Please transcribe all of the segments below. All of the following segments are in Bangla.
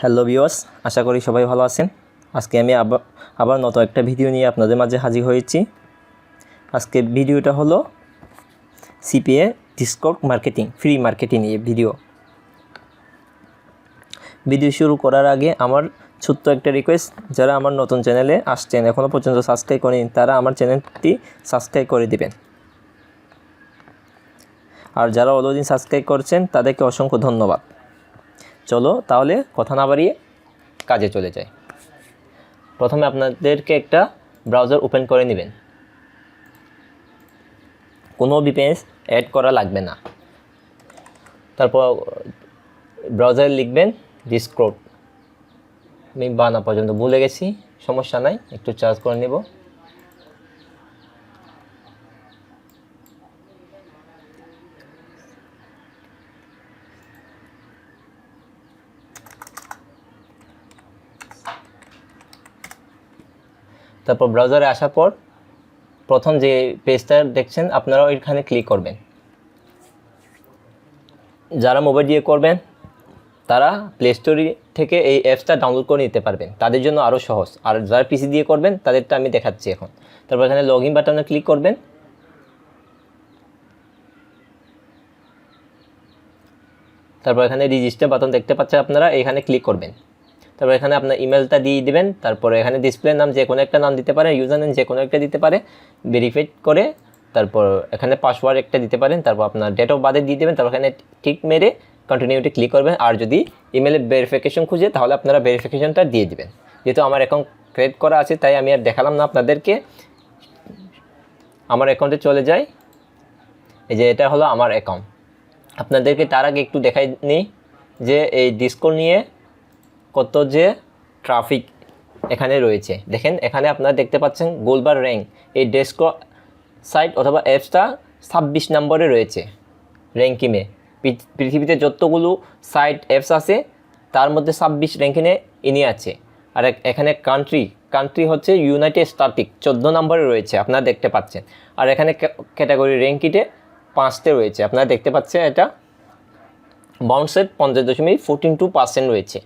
হ্যালো ভিউয়ার্স আশা করি সবাই ভালো আছেন। আজকে আমি আবার আবার নতুন একটা ভিডিও নিয়ে আপনাদের মাঝে হাজির হয়েছি। আজকে ভিডিওটা হলো CPA Discord marketing free marketing নিয়ে ভিডিও। ভিডিও শুরু করার আগে আমার ছোট্ট একটা রিকোয়েস্ট যারা আমার নতুন চ্যানেলে আসছেন এখনও পর্যন্ত সাবস্ক্রাইব করেনি, তারা আমার চ্যানেলটি সাবস্ক্রাইব করে দিবেন। আর যারা অলরেডি সাবস্ক্রাইব করছেন, তাদেরকে অসংখ্য ধন্যবাদ। চলো তাহলে কথা না বাড়িয়ে কাজে চলে যাই। প্রথমে আপনাদেরকে একটা ব্রাউজার ওপেন করে নেবেন। কোনো বিপিএস অ্যাড করা লাগবে না। তারপর ব্রাউজারে লিখবেন ডিসক্রোড আমি বানা পর্যন্ত ভুলে গেছি, সমস্যা নাই, একটু চার্জ করে নেব। তারপর ব্রাউজারে আসার পর প্রথম যে পেজটা দেখছেন, আপনারা ওইখানে ক্লিক করবেন। যারা মোবাইল দিয়ে করবেন, তারা প্লে স্টোরি থেকে এই অ্যাপসটা ডাউনলোড করে নিতে পারবেন। তাদের জন্য আরও সহজ। আর যারা পিসি দিয়ে করবেন, তাদেরটা আমি দেখাচ্ছি এখন। তারপর এখানে লগ ইন বাটনে ক্লিক করবেন। তারপর এখানে রেজিস্টার বাটন দেখতে পাচ্ছেন আপনারা, এখানে ক্লিক করবেন। তারপর এখানে আপনার ইমেলটা দিয়ে দিবেন, তারপরে এখানে ডিসপ্লে নাম যে কোনো একটা নাম দিতে পারে ইউজার নেম যে কোনো একটা দিতে পারে ভেরিফাইড করে তারপর এখানে পাসওয়ার্ড একটা দিতে পারেন, তারপর আপনার ডেট অফ বার্থে দিয়ে দেবেন, তারপর এখানে ঠিক মেরে কন্টিনিউটি ক্লিক করবেন, আর যদি ইমেলে ভেরিফিকেশন খুঁজে তাহলে আপনারা ভেরিফিকেশনটা দিয়ে দিবেন। যেহেতু আমার অ্যাকাউন্ট ক্রিয়েট করা আছে, তাই আমি আর দেখালাম না আপনাদেরকে। আমার অ্যাকাউন্টে চলে যাই। এই যে এটা হলো আমার অ্যাকাউন্ট আপনাদেরকে তার আগে একটু দেখাই নিই যে এই ডিসকো নিয়ে কত যে ট্রাফিক এখানে রয়েছে। দেখেন, এখানে আপনারা দেখতে পাচ্ছেন গোলবার র্যাঙ্ক এই ডেস্কো সাইট অথবা অ্যাপসটা ছাব্বিশ নম্বরে রয়েছে র্যাঙ্কিংয়ে পৃথিবীতে যতগুলো সাইট অ্যাপস আছে, তার মধ্যে ছাব্বিশ র্যাঙ্কিংয়ে ইনি আছে। আর এখানে কান্ট্রি কান্ট্রি হচ্ছে ইউনাইটেড স্টাটিক চোদ্দ নম্বরে রয়েছে, আপনারা দেখতে পাচ্ছেন। আর এখানে ক্যাটাগরি র্যাঙ্কিটে পাঁচতে রয়েছে, আপনারা দেখতে পাচ্ছেন এটা বাউন্সের পঞ্চাশ দশমিক ফোরটিন টু পার্সেন্ট রয়েছে।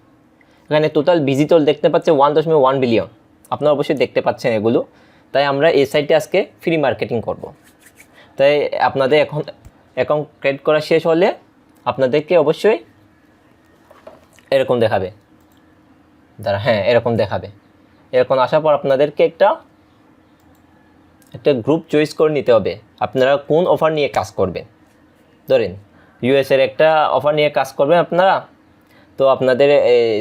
এখানে টোটাল ভিজিটর দেখতে পাচ্ছে ওয়ান দশমিক ওয়ান বিলিয়ন আপনারা অবশ্যই দেখতে পাচ্ছেন এগুলো। তাই আমরা এই সাইটে আজকে ফ্রি মার্কেটিং করব। তাই আপনাদের এখন অ্যাকাউন্ট ক্রিয়েট করা শেষ হলে আপনাদেরকে অবশ্যই এরকম দেখাবে। দাঁড়া হ্যাঁ এরকম দেখাবে। এরকম আসার পর আপনাদেরকে একটা একটা গ্রুপ চয়েস করে নিতে হবে। আপনারা কোন অফার নিয়ে কাজ করবেন? ধরেন ইউএসের একটা অফার নিয়ে কাজ করবেন আপনারা। তো আপনাদের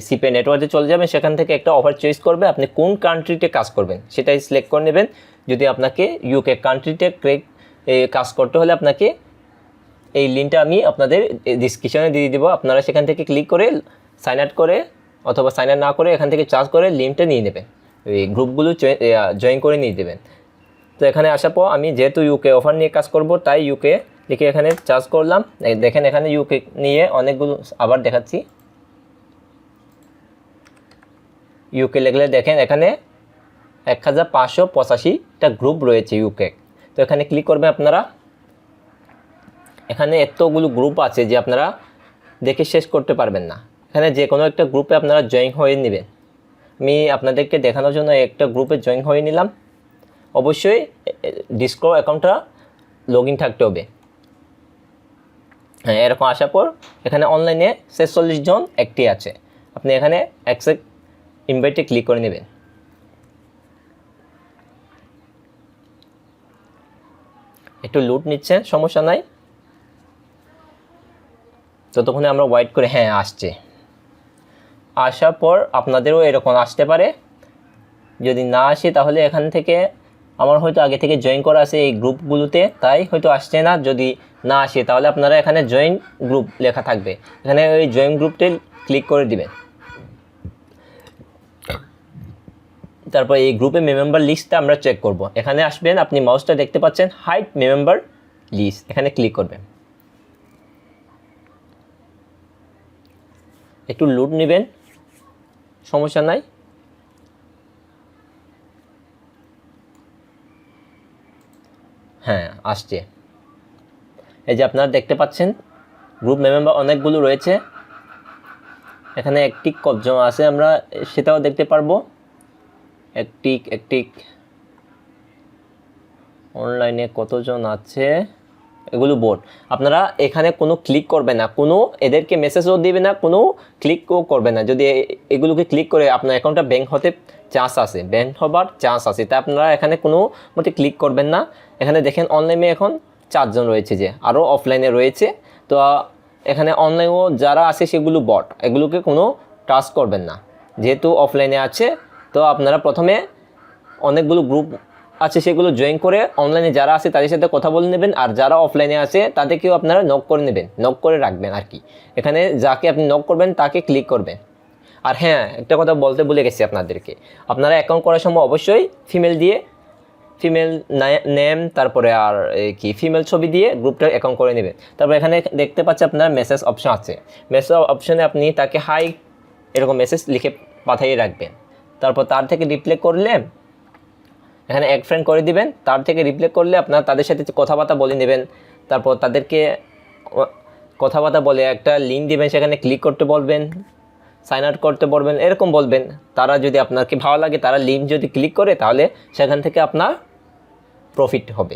সিপে নেটওয়ার্কে চলে যাবেন, সেখান থেকে একটা অফার চয়েস করবে, আপনি কোন কান্ট্রিতে কাজ করবেন, সেটাই সিলেক্ট করে নেবেন। যদি আপনাকে ইউকে কান্ট্রিতে ক্রেক কাজ করতে হলে আপনাকে এই লিঙ্কটা আমি আপনাদের ডিসক্রিপশনে দিয়ে দেবো। আপনারা সেখান থেকে ক্লিক করে সাইন আপ করে, অথবা সাইন আপ না করে, এখান থেকে চার্জ করে লিঙ্কটা নিয়ে নেবেন। এই গ্রুপগুলো জয়েন করে নিয়ে দেবেন। তো এখানে আসার পর আমি যেহেতু ইউকে অফার নিয়ে কাজ করব, তাই ইউকে লিখে এখানে চার্জ করলাম। দেখেন এখানে ইউকে নিয়ে অনেকগুলো আবার দেখাচ্ছি। ইউকে লিখলে দেখেন এখানে এক হাজার পাঁচশো পঁচাশিটা গ্রুপ রয়েছে ইউকে তো এখানে ক্লিক করবেন আপনারা। এখানে এতগুলো গ্রুপ আছে যে আপনারা দেখে শেষ করতে পারবেন না। এখানে যে কোনো একটা গ্রুপে আপনারা জয়েন হয়ে নেবেন। আমি আপনাদেরকে দেখানোর জন্য একটা গ্রুপে জয়েন হয়ে নিলাম। অবশ্যই ডিসকো অ্যাকাউন্টটা লগ ইন থাকতে হবে। হ্যাঁ এরকম আসার পর এখানে অনলাইনে ছেচল্লিশ জন একটি আছে। আপনি এখানে অ্যাকসেপ্ট ইনভাইটে ক্লিক করে নেবেন। একটু লুট নিচ্ছে, সমস্যা নাই। ততক্ষণে আমরা ওয়েট করে হ্যাঁ আসছে। আসার পর আপনাদেরও এরকম আসতে পারে। যদি না আসে, তাহলে এখান থেকে আমার হয়তো আগে থেকে জয়েন করা আছে এই গ্রুপগুলোতে তাই হয়তো আসছে না। যদি না আসে, তাহলে আপনারা এখানে জয়েন গ্রুপ লেখা থাকবে। এখানে ওই জয়েন গ্রুপটি ক্লিক করে দিবেন। তারপর এই গ্রুপে মেম্বার লিস্টটা আমরা চেক করব। এখানে আসবেন, আপনি মাউসটা দেখতে পাচ্ছেন হাইট মেম্বার লিস্ট এখানে ক্লিক করবেন। একটু লুট নেবেন, সমস্যা নাই। হ্যাঁ আসছে। এই যে আপনারা দেখতে পাচ্ছেন গ্রুপ মেম্বার অনেকগুলো রয়েছে। এখানে একটি কতজন আছে আমরা সেটাও দেখতে পারব। একটি একটি অনলাইনে কতজন আছে? এগুলো বোর্ড। আপনারা এখানে কোনো ক্লিক করবে না, কোনো এদেরকে মেসেজও দিবে না, কোনো ক্লিকও করবে না। যদি এগুলোকে ক্লিক করে আপনার অ্যাকাউন্টটা ব্যাংক হতে চান্স আছে ব্যাংক হবার চান্স আছে। তা আপনারা এখানে কোনো মতে ক্লিক করবেন না। এখানে দেখেন অনলাইনে এখন চারজন রয়েছে যে আরও অফলাইনে রয়েছে। তো এখানে অনলাইনেও যারা আছে সেগুলো বট এগুলোকে কোনো টাচ করবেন না। যেহেতু অফলাইনে আছে তো আপনারা প্রথমে অনেকগুলো গ্রুপ আছে, সেগুলো জয়েন করে অনলাইনে যারা আছে তাদের সাথে কথা বলে নেবেন আর যারা অফলাইনে আছে তাদেরকেও আপনারা নক করে নেবেন নক করে রাখবেন আর কি। এখানে যাকে আপনি নক করবেন তাকে ক্লিক করবেন। আর হ্যাঁ একটা কথা বলতে ভুলে গেছি আপনাদেরকে। আপনারা অ্যাকাউন্ট করার সময় অবশ্যই ফিমেল দিয়ে ফিমেল নেম তারপরে আর কি ফিমেল ছবি দিয়ে গ্রুপটা অ্যাকাউন্ট করে নেবেন। তারপর এখানে দেখতে পাচ্ছি আপনার মেসেজ অপশন আছে। মেসেজ অপশনে আপনি তাকে হাই এরকম মেসেজ লিখে পাঠিয়ে রাখবেন। তারপর তার থেকে রিপ্লে করলে, এখানে এক ফ্রেন্ড করে দিবেন, তার থেকে রিপ্লে করলে আপনার তাদের সাথে কথাবার্তা বলে নেবেন, তারপর তাদেরকে কথাবার্তা বলে একটা লিঙ্ক দেবেন, সেখানে ক্লিক করতে বলবেন সাইন আউট করতে বলবেন, এরকম বলবেন। তারা যদি আপনাকে ভালো লাগে, তারা লিঙ্ক যদি ক্লিক করে, তাহলে সেখান থেকে আপনার প্রফিট হবে।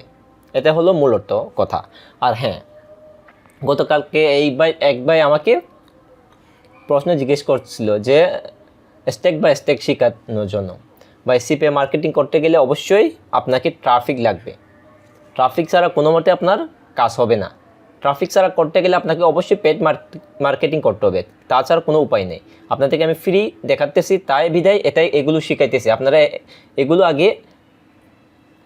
এটা হলো মূলত কথা। আর হ্যাঁ গতকালকে এই ভাই এক ভাই আমাকে প্রশ্ন জিজ্ঞেস করছিল যে স্টেক বা স্টেক শেখানোর জন্য। বা সিপে মার্কেটিং করতে গেলে অবশ্যই আপনাকে ট্রাফিক লাগবে। ট্রাফিক ছাড়া কোনো মতে আপনার কাজ হবে না। ট্রাফিক ছাড়া করতে গেলে আপনাকে অবশ্যই পেড মার্কেটিং করতে হবে। তাছাড়া কোনো উপায় নেই। আপনাদেরকে আমি ফ্রি দেখাতেছি, তাই বিদায়, এটাই এগুলো শিখাইতেছি। আপনারা এগুলো আগে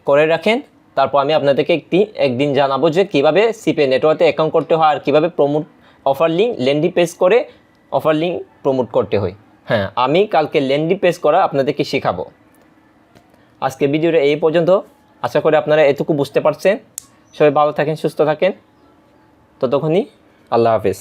করে রাখেন। তারপর আমি আপনাদেরকে একটি, একদিন জানাব যে কীভাবে সিপে নেটওয়ার্কে অ্যাকাউন্ট করতে হয় আর কীভাবে promote offer link landing page করে অফার লিঙ্ক প্রমোট করতে হয়। হ্যাঁ আমি কালকে লেন্ডি পেজ করা আপনাদেরকে শেখাবো। আজকে ভিডিওটা এই পর্যন্ত। আশা করি আপনারা এটুকু বুঝতে পারছেন। সবাই ভালো থাকেন, সুস্থ থাকেন। ততক্ষণই আল্লাহ হাফেজ।